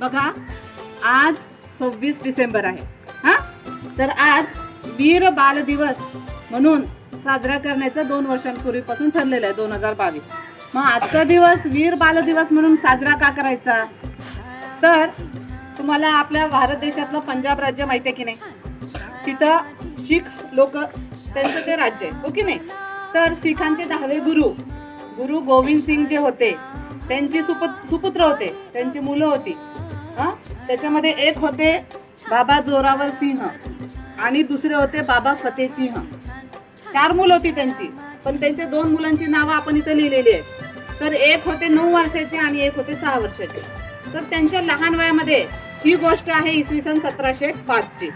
बघा आज सव्वीस डिसेंबर आहे. हा? तर आज वीर बाल दिवस म्हणून साजरा करण्याचं दोन वर्षांपूर्वीपासून ठरलेलं आहे दोन हजार बावीस. मग आजचा दिवस वीर बाल दिवस म्हणून साजरा का करायचा? तर तुम्हाला आपल्या भारत देशातलं पंजाब राज्य माहिती आहे की नाही? तिथं शीख लोक त्यांचं ते राज्य आहे हो की नाही? तर शिखांचे दहावे गुरु गुरु गोविंद सिंग जे होते त्यांची सुपुत सुपुत्र होते. त्यांची मुलं होती. हा? त्याच्यामध्ये एक होते बाबा जोरावर सिंह आणि दुसरे होते बाबा फतेह सिंह. चार मुलं होती त्यांची. पण त्यांच्या दोन मुलांची नावं आपण इथं लिहिलेली आहेत. तर एक होते नऊ वर्षाचे आणि एक होते सहा वर्षाचे. तर त्यांच्या लहान वयामध्ये ही गोष्ट आहे इसवी सन सतराशे पाचची.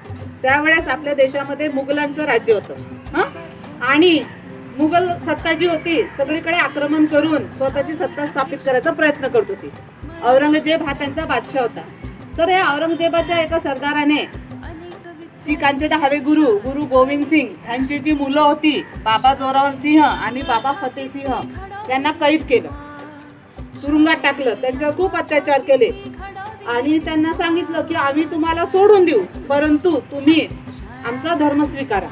त्यावेळेस आपल्या देशामध्ये मुघलांचं राज्य होतं. हां? आणि मुघल सत्ता जी होती सगळीकडे आक्रमण करून स्वतःची सत्ता स्थापित करायचा प्रयत्न करत होती. औरंगजेब हा त्यांचा बादशाह होता. तर या औरंगजेबाच्या एका सरदाराने शीखांचे दहावे गुरु गुरु गोविंद सिंग यांची जी मुलं होती बाबा जोरावर सिंह आणि बाबा फतेह सिंह यांना कैद केलं. तुरुंगात टाकलं. त्यांच्यावर खूप अत्याचार केले. आणि त्यांना सांगितलं की आम्ही तुम्हाला सोडून देऊ परंतु तुम्ही आमचा धर्म स्वीकारा.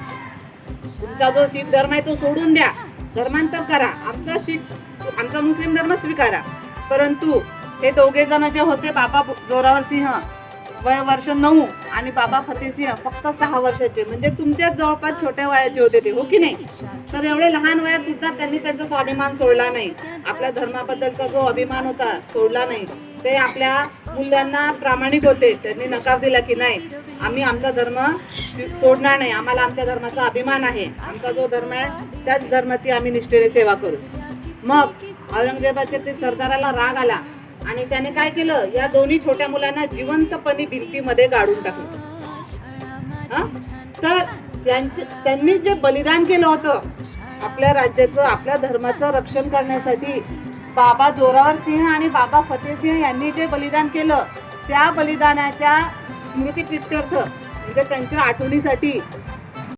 तुमचा जो शीख धर्म आहे तो सोडून द्या. धर्मांतर करा. आमचा शीख आमचा मुस्लिम धर्म स्वीकारा. परंतु हे दोघे जण जे होते बाबा जोरावर सिंह वय वर्ष नऊ आणि बाबा फतेसिंह फक्त सहा वर्षाचे. म्हणजे तुमच्याच जवळपास छोट्या वयाचे होते ते हो की नाही? तर एवढे लहान वयात सुद्धा त्यांनी त्यांचा स्वाभिमान सोडला नाही. आपल्या धर्माबद्दलचा जो अभिमान होता सोडला नाही. ते आपल्या मुलांना प्रामाणिक होते त्यांनी नकार दिला की नाही आम्ही आमचा धर्म सोडणार नाही आम्हाला आमच्या धर्माचा अभिमान आहे आमचा जो धर्म आहे त्याच धर्माची आम्ही निष्ठेने सेवा करू. मग औरंगजेबाच्या ते सरदाराला राग आला आणि त्याने काय केलं? या दोन्ही छोट्या मुलांना जिवंतपणे भिंतीमध्ये गाडून टाकलं. तर त्यांचे त्यांनी जे बलिदान केलं होतं आपल्या राज्याचं आपल्या धर्माचं रक्षण करण्यासाठी बाबा जोरावर सिंह आणि बाबा फतेह सिंह यांनी जे बलिदान केलं त्या बलिदानाच्या स्मृतीप्रित्यर्थ म्हणजे त्यांच्या आठवणीसाठी